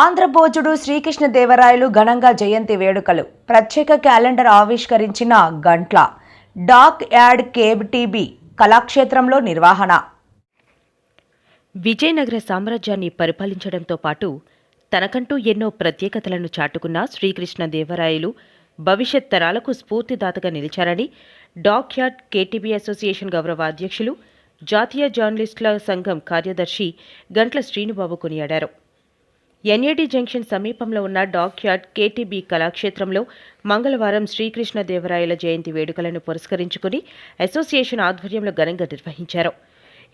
ఆంధ్రభోజుడు శ్రీకృష్ణదేవరాయలు ఘనంగా జయంతి వేడుకలు. ప్రత్యేక క్యాలెండర్ ఆవిష్కరించిన గంట్ల. డాక్ యాడ్ కేబ్ టీబీ కళాక్షేత్రంలో నిర్వహణ. విజయనగర సామ్రాజ్యాన్ని పరిపాలించడంతో పాటు తనకంటూ ఎన్నో ప్రత్యేకతలను చాటుకున్న శ్రీకృష్ణదేవరాయలు భవిష్యత్ తరాలకు స్ఫూర్తిదాతగా నిలిచారని డాక్యార్డ్ కేటీబీ అసోసియేషన్ గౌరవ అధ్యక్షులు జాతీయ జర్నలిస్టుల సంఘం కార్యదర్శి గంట్ల శ్రీనుబాబు కొనియాడారు. ఎన్ఏడి జంక్షన్ సమీపంలో ఉన్న డాక్యార్డ్ కేటీబీ కళాక్షేత్రంలో మంగళవారం శ్రీకృష్ణదేవరాయల జయంతి వేడుకలను పురస్కరించుకుని అసోసియేషన్ ఆధ్వర్యంలో ఘనంగా నిర్వహించారు.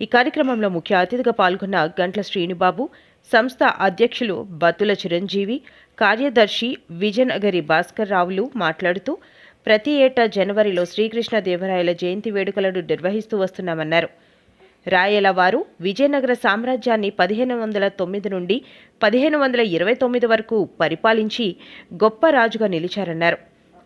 ఈ కార్యక్రమంలో ముఖ్య అతిథిగా పాల్గొన్న గంట్ల శ్రీనుబాబు సంస్థ అధ్యక్షులు బత్తుల చిరంజీవి కార్యదర్శి విజయనగరి భాస్కర్ రావులు మాట్లాడుతూ ప్రతి ఏటా జనవరిలో శ్రీకృష్ణదేవరాయల జయంతి వేడుకలను నిర్వహిస్తూ వస్తున్నామన్నారు. రాయలవారు విజయనగర సామ్రాజ్యాన్ని పదిహేను వందల తొమ్మిది నుండి పదిహేను వందల ఇరవై తొమ్మిది వరకు పరిపాలించి గొప్ప రాజుగా నిలిచారన్నారు.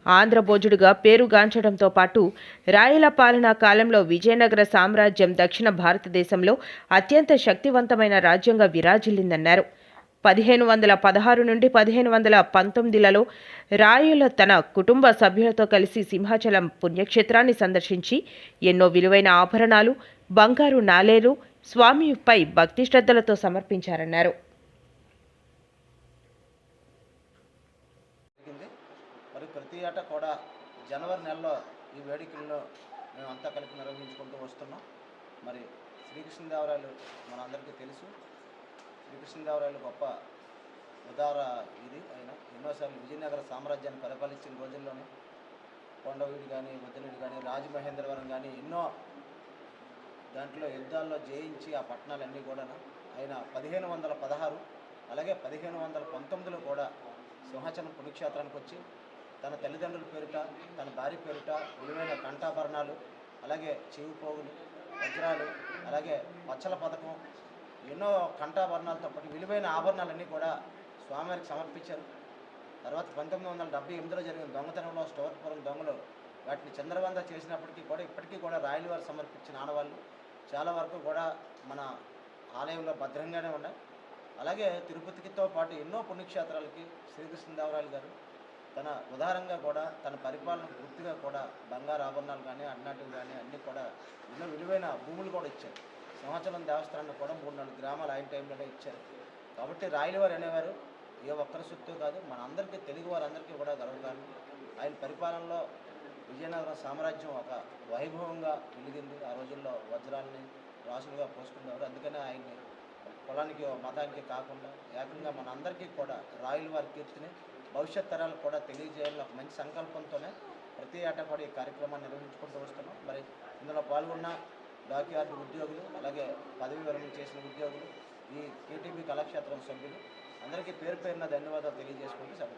ఆంధ్రభోజుడుగా పేరుగాంచడంతో పాటు రాయల పాలనా కాలంలో విజయనగర సామ్రాజ్యం దక్షిణ భారతదేశంలో అత్యంత శక్తివంతమైన రాజ్యంగా విరాజిల్లిందన్నారు. పదిహేను వందల పదహారు నుండి పదిహేను వందల పంతొమ్మిదిలలో రాయుల తన కుటుంబ సభ్యులతో కలిసి సింహాచలం పుణ్యక్షేత్రాన్ని సందర్శించి ఎన్నో విలువైన ఆభరణాలు బంగారు నాలేరు స్వామిపై భక్తి శ్రద్ధలతో సమర్పించారన్నారు. జరిగింది. మరి ప్రతి ఏటా కూడా జనవరి నెలలో ఈ వేడుకల్లో మేము అంతా కలిపి నిర్వహించుకుంటూ వస్తున్నాం. మరి శ్రీకృష్ణదేవరాయలు మనందరికీ తెలుసు. శ్రీకృష్ణదేవరాయలు గొప్ప ఉదార ఇది ఆయన ఎన్నోసార్లు విజయనగర సామ్రాజ్యాన్ని పరిపాలించిన రోజుల్లోనే కొండవీడు కానీ వద్దనీడు కానీ రాజమహేంద్రవరం కానీ ఎన్నో దాంట్లో యుద్ధాల్లో జయించి ఆ పట్టణాలన్నీ కూడా ఆయన పదిహేను వందల పదహారు అలాగే పదిహేను వందల పంతొమ్మిదిలో కూడా సింహాచలం పుణ్యక్షేత్రానికి వచ్చి తన తల్లిదండ్రుల పేరిట తన భార్య పేరిట విలువైన కంఠాభరణాలు అలాగే చెవి పోగులు వజ్రాలు అలాగే పచ్చల పథకం ఎన్నో కంఠాభరణాలతో పాటు విలువైన ఆభరణాలన్నీ కూడా స్వామివారికి సమర్పించారు. తర్వాత పంతొమ్మిది వందల డెబ్బై ఎనిమిదిలో జరిగిన దొంగతనంలో స్టోర్పురం దొంగలు వాటిని చంద్రవంద చేసినప్పటికీ కూడా ఇప్పటికీ కూడా రాయలవారు సమర్పించిన ఆడవాళ్ళు. చాలా వరకు కూడా మన ఆలయంలో భద్రంగానే ఉన్నాయి. అలాగే తిరుపతికితో పాటు ఎన్నో పుణ్యక్షేత్రాలకి శ్రీకృష్ణదేవరాయలు గారు తన ఉదారంగా కూడా తన పరిపాలన పూర్తిగా కూడా బంగారు ఆభరణాలు కానీ అన్నాటివి కానీ అన్నీ కూడా ఎన్నో విలువైన భూములు కూడా ఇచ్చారు. సింహాచలం దేవస్థానాన్ని కూడా మూడు నాలుగు గ్రామాలు ఆయన టైంలోనే ఇచ్చారు. కాబట్టి రాయలవారు అనేవారు ఏ ఒక్కరి సొత్తు కాదు మన అందరికీ తెలుగు వారందరికీ కూడా గర్వకారణం. ఆయన పరిపాలనలో విజయనగర సామ్రాజ్యం ఒక వైభవంగా వెలిగింది. ఆ రోజుల్లో వజ్రాల్ని రాసులుగా పోసుకునేవారు. అందుకనే ఆయన్ని కులానికి మతానికి కాకుండా ఏకంగా మన అందరికీ కూడా రాయల వారి కీర్తిని భవిష్యత్ తరాలకు కూడా తెలియజేయాలని ఒక మంచి సంకల్పంతోనే ప్రతి ఏటా కూడా ఈ కార్యక్రమాన్ని నిర్వహించుకుంటూ వస్తున్నాం. మరి ఇందులో పాల్గొన్న డాక్యార్డ్ ఉద్యోగులు అలాగే పదవి విరమణ చేసిన ఉద్యోగులు ఈ కేటీబీ కళాక్షేత్రం సభ్యులు అందరికీ పేరు పేరున ధన్యవాదాలు తెలియజేసుకుంటూ సభ